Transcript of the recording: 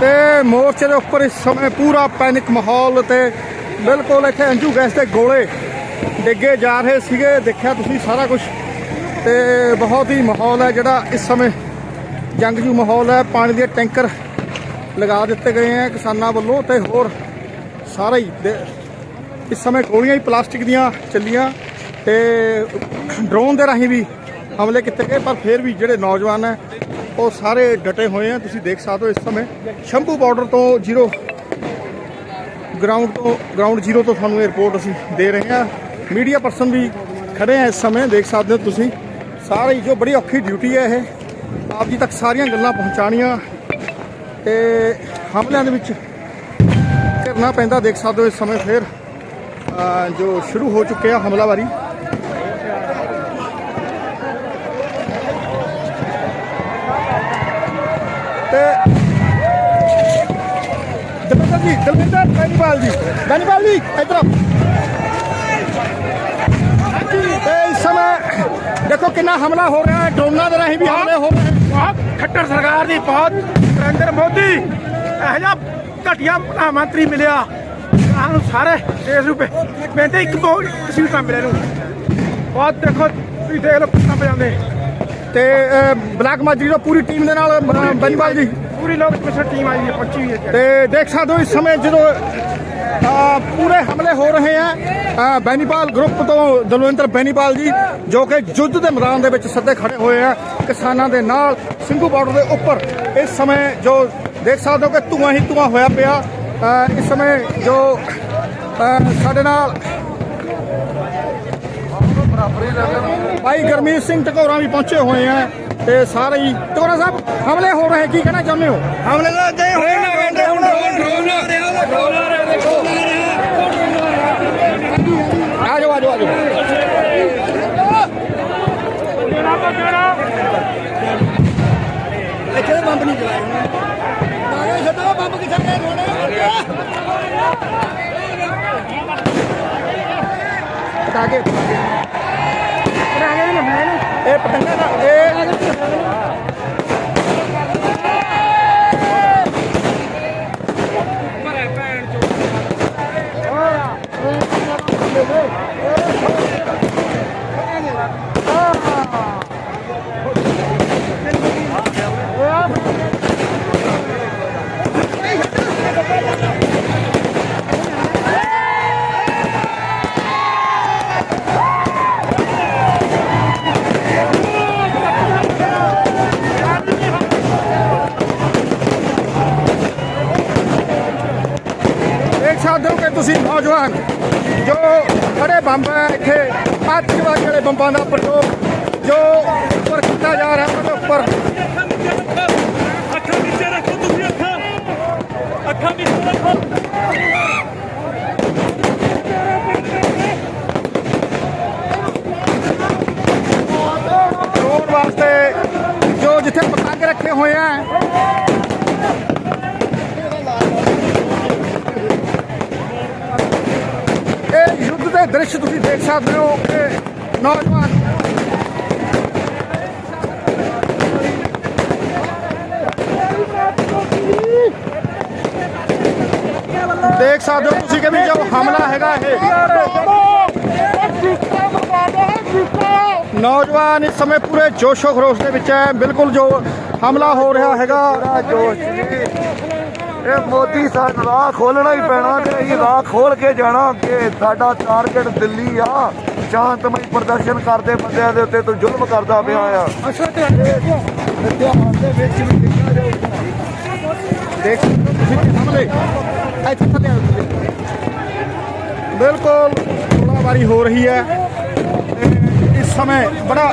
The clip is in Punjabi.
ਤੇ ਮੋਰਚੇ ਦੇ ਉੱਪਰ ਇਸ ਸਮੇਂ ਪੂਰਾ ਪੈਨਿਕ ਮਾਹੌਲ ਤੇ ਬਿਲਕੁਲ ਇੱਥੇ ਅੰਜੂ ਗੈਸ ਦੇ ਗੋਲੇ ਡਿੱਗੇ ਜਾ ਰਹੇ ਸੀਗੇ, ਦੇਖਿਆ ਤੁਸੀਂ ਸਾਰਾ ਕੁਝ ਤੇ ਬਹੁਤ ਹੀ ਮਾਹੌਲ ਹੈ ਜਿਹੜਾ ਇਸ ਸਮੇਂ ਜੰਗਜੂ ਮਾਹੌਲ ਹੈ, ਪਾਣੀ ਦੇ ਟੈਂਕਰ ਲਗਾ ਦਿੱਤੇ ਗਏ ਹੈ ਕਿਸਾਨਾਂ ਵੱਲੋਂ ਤੇ ਹੋਰ ਸਾਰਾ ਹੀ ਦੇ- ਇਸ ਸਮੇਂ ਗੋਲੀਆਂ ਹੀ ਪਲਾਸਟਿਕ ਦੀਆਂ ਚੱਲੀਆਂ ਤੇ ਡਰੋਨ ਦੇ ਰਾਹੀਂ ਵੀ ਹਮਲੇ ਕੀਤੇ ਗਏ, ਪਰ ਫਿਰ ਵੀ ਜਿਹੜੇ ਨੌਜਵਾਨ ਹੈ ਉਹ ਸਾਰੇ ਡਟੇ ਹੋਏ ਆ, ਤੁਸੀਂ ਦੇਖ ਸਕਦੇ ਹੋ ਇਸ ਸਮੇਂ। ਸ਼ੰਭੂ ਬਾਰਡਰ ਤੋਂ ਜ਼ੀਰੋ ਗਰਾਊਂਡ ਤੋਂ ਗਰਾਊਂਡ ਜ਼ੀਰੋ ਤੋਂ ਤੁਹਾਨੂੰ ਇਹ ਰਿਪੋਰਟ ਅਸੀਂ ਦੇ ਰਹੇ ਹਾਂ। ਮੀਡੀਆ ਪਰਸਨ ਵੀ ਖੜੇ ਆ ਇਸ ਸਮੇਂ, ਦੇਖ ਸਕਦੇ ਹੋ ਤੁਸੀਂ। ਸਾਰੇ ਜੋ ਬੜੀ ਔਖੀ ਡਿਊਟੀ ਹੈ ਇਹ। ਆਪ ਜੀ ਤੱਕ ਸਾਰੀਆਂ ਗੱਲਾਂ ਪਹੁੰਚਾਣੀਆਂ ਤੇ ਹਮਲਿਆਂ ਦੇ ਵਿੱਚ ਕਰਨਾ ਪੈਂਦਾ, ਦੇਖ ਸਕਦੇ ਹੋ ਇਸ ਸਮੇਂ ਫਿਰ ਜੋ ਸ਼ੁਰੂ ਹੋ ਚੁੱਕੇ ਆ ਹਮਲਾਵਾਰੀ। ਤੇ ਦਲਵਿੰਦਰ ਜੀ, ਦਲਵਿੰਦਰ ਬੈਨੀਵਾਲ ਜੀ। ਬੈਨੀਵਾਲ ਜੀ, ਇੱਧਰ ਇਸ ਸਮੇਂ ਦੇਖੋ ਕਿੰਨਾ ਹਮਲਾ ਹੋ ਰਿਹਾ ਹੈ। ਡਰੋਨਾਂ ਦੇ ਰਾਹੀਂ ਵੀ ਹਮਲੇ ਹੋ ਰਹੇ ਬਹੁਤ ਖੱਟਰ ਸਰਕਾਰ ਦੀ ਬਹੁਤ ਨਰਿੰਦਰ ਮੋਦੀ, ਇਹੋ ਜਿਹਾ ਘਟੀਆ ਪ੍ਰਧਾਨ ਮੰਤਰੀ ਮਿਲਿਆ। ਸਾਨੂੰ ਸਾਰੇ ਦੇਸ਼ ਨੂੰ ਪੇ ਮੈਂ ਤੇ ਇੱਕ ਬਹੁਤ ਸੀਟਾਂ ਮਿਲੇ ਨੂੰ। ਬਹੁਤ ਦੇਖੋ, ਤੁਸੀਂ ਦੇਖ ਲਓ ਕਿੰਨਾ ਪਜਾਉਂਦੇ ਤੇ ਬਲੈਕ ਮਾਜਰੀ ਦੀ ਪੂਰੀ ਟੀਮ ਦੇ ਨਾਲ ਬੈਨੀਵਾਲ ਜੀ। ਪੂਰੀ ਲੋਕ ਪਿਛੜ ਟੀਮ ਆਈ ਹੈ ਪਹੁੰਚੀ ਹੋਈ ਹੈ ਤੇ ਦੇਖ ਸਕਦੇ ਹੋ ਇਸ ਸਮੇਂ ਜਦੋਂ ਪੂਰੇ ਹਮਲੇ ਹੋ ਰਹੇ ਆ ਬੈਨੀਪਾਲ ਗਰੁੱਪ ਤੋਂ ਦਲਵਿੰਦਰ ਬੈਨੀਪਾਲ ਜੀ ਜੋ ਕਿ ਯੁੱਧ ਦੇ ਮੈਦਾਨ ਦੇ ਵਿੱਚ ਸੱਦੇ ਖੜੇ ਹੋਏ ਆ ਕਿਸਾਨਾਂ ਦੇ ਨਾਲ ਸਿੰਘੂ ਬਾਰਡਰ ਦੇ ਉੱਪਰ। ਇਸ ਸਮੇਂ ਜੋ ਦੇਖ ਸਕਦੇ ਹੋ ਕਿ ਧੂਆਂ ਹੀ ਧੂਆਂ ਹੋਇਆ ਪਿਆ ਇਸ ਸਮੇਂ ਜੋ ਸਾਡੇ ਨਾਲ ਭਾਈ ਗਰਮੀਤ ਸਿੰਘ ਟਕੋਰਾ ਵੀ ਪਹੁੰਚੇ ਹੋਏ ਆ ਤੇ ਸਾਰੇ ਹੀ ਟਕੋਰਾ ਸਾਹਿਬ ਹਮਲੇ ਹੋ ਰਹੇ ਕੀ ਕਹਿਣਾ ਚਾਹੁੰਦੇ ਹੋ? ਹਮਲੇ ਦੇ ਹੋਏ ਨਾ ਵੰਡੇ ਹੁਣ ਡਰੋਨ ਆ। ਰਿਹਾ ਡਰੋਨ ਆ ਰਿਹਾ ਦੇਖੋ। ਆ ਜਾਓ ਆ ਜਾਓ ਆ ਜਾਓ। ਇੱਥੇ ਬੰਬ ਨਹੀਂ ਚਲਾਇਆ ਨਾਲੇ ਛੱਡੋ ਬੰਬ ਕਿੱਥੇ ਗਏ ਥੋੜੇ ਪਟਾਕੇ। ਇਹ ਪਤੰਗਾ ਦਾ ਇਹ ਦੇਖ ਤੁਸੀਂ ਨੌਜਵਾਨ ਜੋ ਖੜੇ ਬੰਬ ਹੈ ਇੱਥੇ ਆਤਿਸ਼ਬਾਜ਼ੀ ਵਾਲੇ ਬੰਬਾਂ ਦਾ ਪ੍ਰਯੋਗ ਜੋ ਉੱਪਰ ਕੀਤਾ ਜਾ ਰਿਹਾ ਉਹਦੇ ਉੱਪਰ। ਅੱਖਾਂ ਨੀਚੇ ਰੱਖੋ ਤੁਸੀਂ ਅੱਖਾਂ। ਅੱਖਾਂ ਨੀਚੇ ਰੱਖੋ। ਵਾਸਤੇ ਜੋ ਜਿੱਥੇ ਪਤੰਗ ਰੱਖੇ ਹੋਏ ਆ ਇਹ ਯੁੱਧ ਦੇ ਦ੍ਰਿਸ਼ ਤੁਸੀਂ ਦੇਖ ਸਕਦੇ ਹੋ ਕਿ ਨੌਜਵਾਨ ਦੇਖ ਸਕਦੇ ਹੋ ਤੁਸੀਂ ਕਿ ਵੀ ਜੋ ਹਮਲਾ ਹੈਗਾ ਇਹ। ਨੌਜਵਾਨ ਇਸ ਸਮੇਂ ਪੂਰੇ ਜੋਸ਼ੋ ਖਰੋਸ਼ ਦੇ ਵਿੱਚ ਹੈ। ਬਿਲਕੁਲ ਜੋ ਹਮਲਾ ਹੋ ਰਿਹਾ ਹੈਗਾ। ਜੋਸ਼ ਇਹ ਮੋਦੀ ਸਾਡਾ ਰਾਹ ਖੋਲਣਾ ਹੀ ਪੈਣਾ ਤੇ ਅਸੀਂ ਰਾਹ ਖੋਲ ਕੇ ਜਾਣਾ ਅੱਗੇ ਸਾਡਾ ਟਾਰਗੇਟ ਦਿੱਲੀ ਆ। ਸ਼ਾਂਤਮਈ ਪ੍ਰਦਰਸ਼ਨ ਕਰਦੇ ਬੰਦਿਆਂ ਦੇ ਉੱਤੇ ਤੂੰ ਜ਼ੁਲਮ ਕਰਦਾ ਪਿਆ ਆ। ਇਤਿਹਾਸ ਦੇ ਵਿੱਚ ਵੀ ਲਿਖਿਆ ਜਾਊਗਾ। ਦੇਖ ਸਕਦੇ ਹੋ ਤੁਸੀਂ ਕਿ ਹਮਲੇ ਇੱਥੇ ਥੱਲੇ ਆਓ ਤੁਸੀਂ। ਬਿਲਕੁਲ ਗੋਲਾਬਾਰੀ ਹੋ ਰਹੀ ਹੈ। ਤੇ ਇਸ ਸਮੇਂ ਬੜਾ